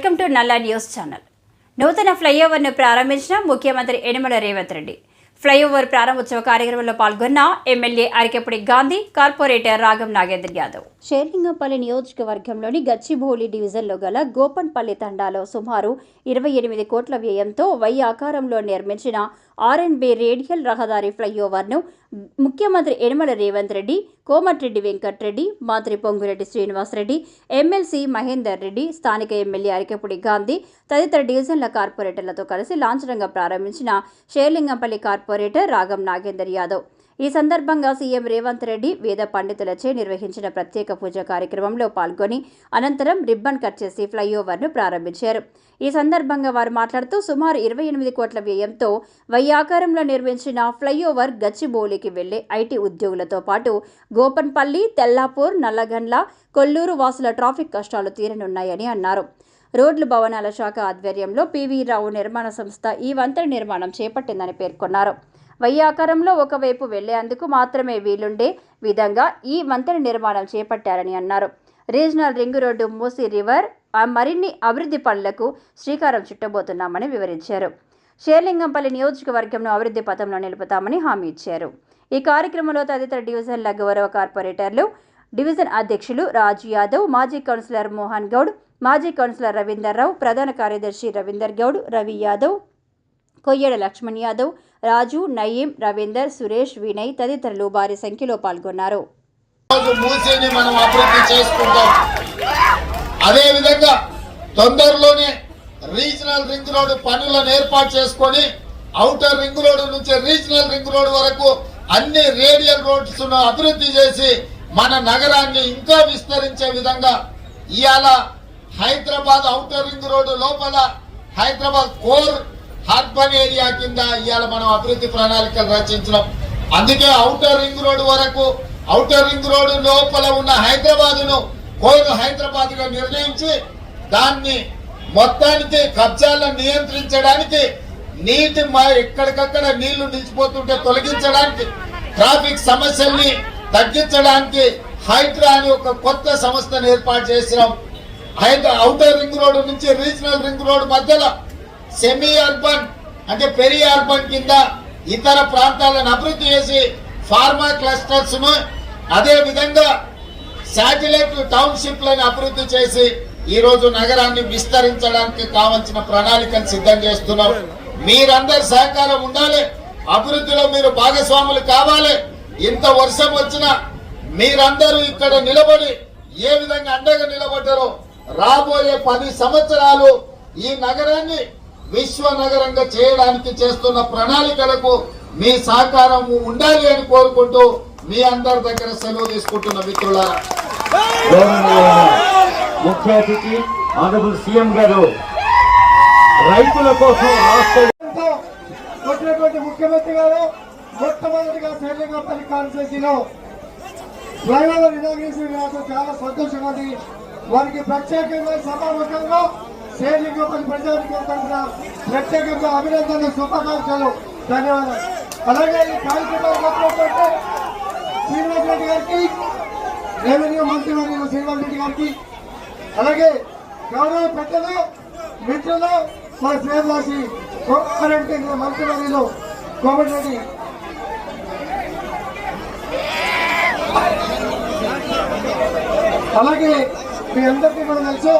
Welcome to Nalla news channel. నూతన ఫ్లైఓవర్ను ప్రారంభించిన ముఖ్యమంత్రి యనమల రేవంత్ రెడ్డి. ఫ్లైఓవర్ ప్రారంభోత్సవ కార్యక్రమంలో పాల్గొన్న ఎమ్మెల్యే అరికెపుడి గాంధీ కార్పొరేటర్ రాగం నాగేంద్ర యాదవ్. షేర్లింగంపల్లి నియోజకవర్గంలోని గచ్చిబౌలి డివిజన్లో గల గోపన్పల్లి తండాలో సుమారు ఇరవై ఎనిమిది కోట్ల వ్యయంతో వై ఆకారంలో నిర్మించిన ఆర్ఎన్బి రేడియల్ రహదారి ఫ్లైఓవర్ను ముఖ్యమంత్రి యనమల రేవంత్ రెడ్డి కోమటిరెడ్డి వెంకట్రెడ్డి మంత్రి పొంగురెడ్డి శ్రీనివాసరెడ్డి ఎమ్మెల్సీ మహేందర్ రెడ్డి స్థానిక ఎమ్మెల్యే అరికెపుడి గాంధీ తదితర డివిజన్ల కార్పొరేటర్లతో కలిసి లాంఛనంగా ప్రారంభించిన షేర్లింగంపల్లి కార్పొరేటర్ రాగం నాగేందర్ యాదవ్. ఈ సందర్భంగా సీఎం రేవంత్ రెడ్డి వేద పండితులచే నిర్వహించిన ప్రత్యేక పూజ కార్యక్రమంలో పాల్గొని అనంతరం రిబ్బన్ కట్ చేసి ఫ్లైఓవర్ను ప్రారంభించారు. ఈ సందర్భంగా వారు మాట్లాడుతూ సుమారు ఇరవై ఎనిమిది కోట్ల వ్యయంతో వయ్యాకారంలో నిర్మించిన ఫ్లైఓవర్ గచ్చిబౌలికి వెళ్ళే ఐటీ ఉద్యోగులతో పాటు గోపన్పల్లి తెల్లాపూర్ నల్లగండ్ల కొల్లూరు వాసుల ట్రాఫిక్ కష్టాలు తీరనున్నాయని అన్నారు. రోడ్లు భవనాల శాఖ ఆధ్వర్యంలో పివి రావు నిర్మాణ సంస్థ ఈ వంతెన నిర్మాణం చేపట్టిందని పేర్కొన్నారు. వయ్యాకారంలో ఒకవైపు వెళ్ళేందుకు మాత్రమే వీలుండే విధంగా ఈ వంతెన నిర్మాణం చేపట్టారని అన్నారు. Regional ring road Musi river మరిన్ని అభివృద్ధి పనులకు శ్రీకారం చుట్టబోతున్నామని వివరించారు. షేర్లింగంపల్లి నియోజకవర్గంను అభివృద్ధి పథంలో నిలుపుతామని హామీ ఇచ్చారు. ఈ కార్యక్రమంలో తదితర డివిజన్ల గౌరవ కార్పొరేటర్లు డివిజన్ అధ్యక్షులు రాజు యాదవ్ మాజీ కౌన్సిలర్ మోహన్ గౌడ్ మాజీ కౌన్సిలర్ రవీందర్ రావు ప్రధాన కార్యదర్శి రవీందర్ గౌడ్ రవి యాదవ్ కొయ్యడ లక్ష్మణ్ యాదవ్ రాజు నయీం రవీందర్ సురేష్ వినయ్ తదితరులు భారీ సంఖ్యలో పాల్గొన్నారు. రోజు మనం అభివృద్ధి తొందరలోనే రీజనల్ రింగ్ రోడ్ పనులను ఏర్పాటు చేసుకొని అవుటర్ రింగ్ రోడ్ నుంచి రీజనల్ రింగ్ రోడ్ వరకు అన్ని రేడియల్ రోడ్స్ను అభివృద్ధి చేసి మన నగరాన్ని ఇంకా విస్తరించే విధంగా ఇవాళ హైదరాబాద్ అవుటర్ రింగ్ రోడ్డు లోపల హైదరాబాద్ కోర్ అర్బన్ ఏరియా కింద ఇవాళ మనం అభివృద్ధి ప్రణాళికలు రచించినాం. అందుకే ఔటర్ రింగ్ రోడ్ వరకు ఔటర్ రింగ్ రోడ్ లోపల ఉన్న హైదరాబాద్ను హైదరాబాద్గా హైదరాబాద్గా నిర్ణయించి దాన్ని మొత్తానికి కబ్జాలను నియంత్రించడానికి నీటి మ- ఎక్కడికక్కడ నీళ్ళు నిలిచిపోతుంటే తొలగించడానికి ట్రాఫిక్ సమస్యల్ని తగ్గించడానికి హైడ్రా అని ఒక కొత్త సంస్థను ఏర్పాటు చేసినాం. హైదరా ఔటర్ రింగ్ రోడ్ నుంచి రీజనల్ రింగ్ రోడ్ మధ్యలో సెమీ అర్బన్ అంటే పెరి అర్బన్ కింద ఇతర ప్రాంతాలను అభివృద్ధి చేసి ఫార్మా క్లస్టర్స్ అదే విధంగా శాటిలైట్ టౌన్షిప్లను అభివృద్ధి చేసి ఈరోజు నగరాన్ని విస్తరించడానికి కావలసిన ప్రణాళికను సిద్ధం చేస్తున్నాం మీరందరి సహకారం ఉండాలి. అభివృద్ధిలో మీరు భాగస్వాములు కావాలి. ఇంత వర్షం వచ్చినా మీరందరూ ఇక్కడ నిలబడి ఏ విధంగా అండగా నిలబడ్డారో రాబోయే పది సంవత్సరాలు ఈ నగరాన్ని విశ్వ నగరంగా చేయడానికి చేస్తున్న ప్రణాళికలకు మీ సహకారం ఉండాలి అని కోరుకుంటూ మీ అందరి దగ్గర సెలవు తీసుకుంటున్న మిత్రులారా. గౌరవనీయులైన ముఖ్య అతిథి ఆనరబుల్ సీఎం గారు రైతుల కోసం ముఖ్యమంత్రి గారు మొట్టమొదటిగా శైలింగపల్లి కాన్స్టిట్యూన్సీలో ఫ్లైఓవర్ ఇనాగ్రేషన్ చాలా సంతోషంగా ఉంది. వారికి ప్రత్యేకంగా సభాముఖంగా శైలింగపల్లి ప్రజానికి ప్రత్యేకంగా అభినందనలు శుభాకాంక్షలు ధన్యవాదాలు. అలాగే ఈ కార్యక్రమాలు శ్రీనివాస్ రెడ్డి గారికి రెవెన్యూ మంత్రి వర్యులు శ్రీనివాస్ రెడ్డి గారికి అలాగే గౌరవ పెద్దలు మిత్రులు మా శ్రేయవాసి కోఆపరేట్ మంత్రివర్యులు కోమటిరెడ్డి అలాగే మీ అందరికీ కూడా తెలుసు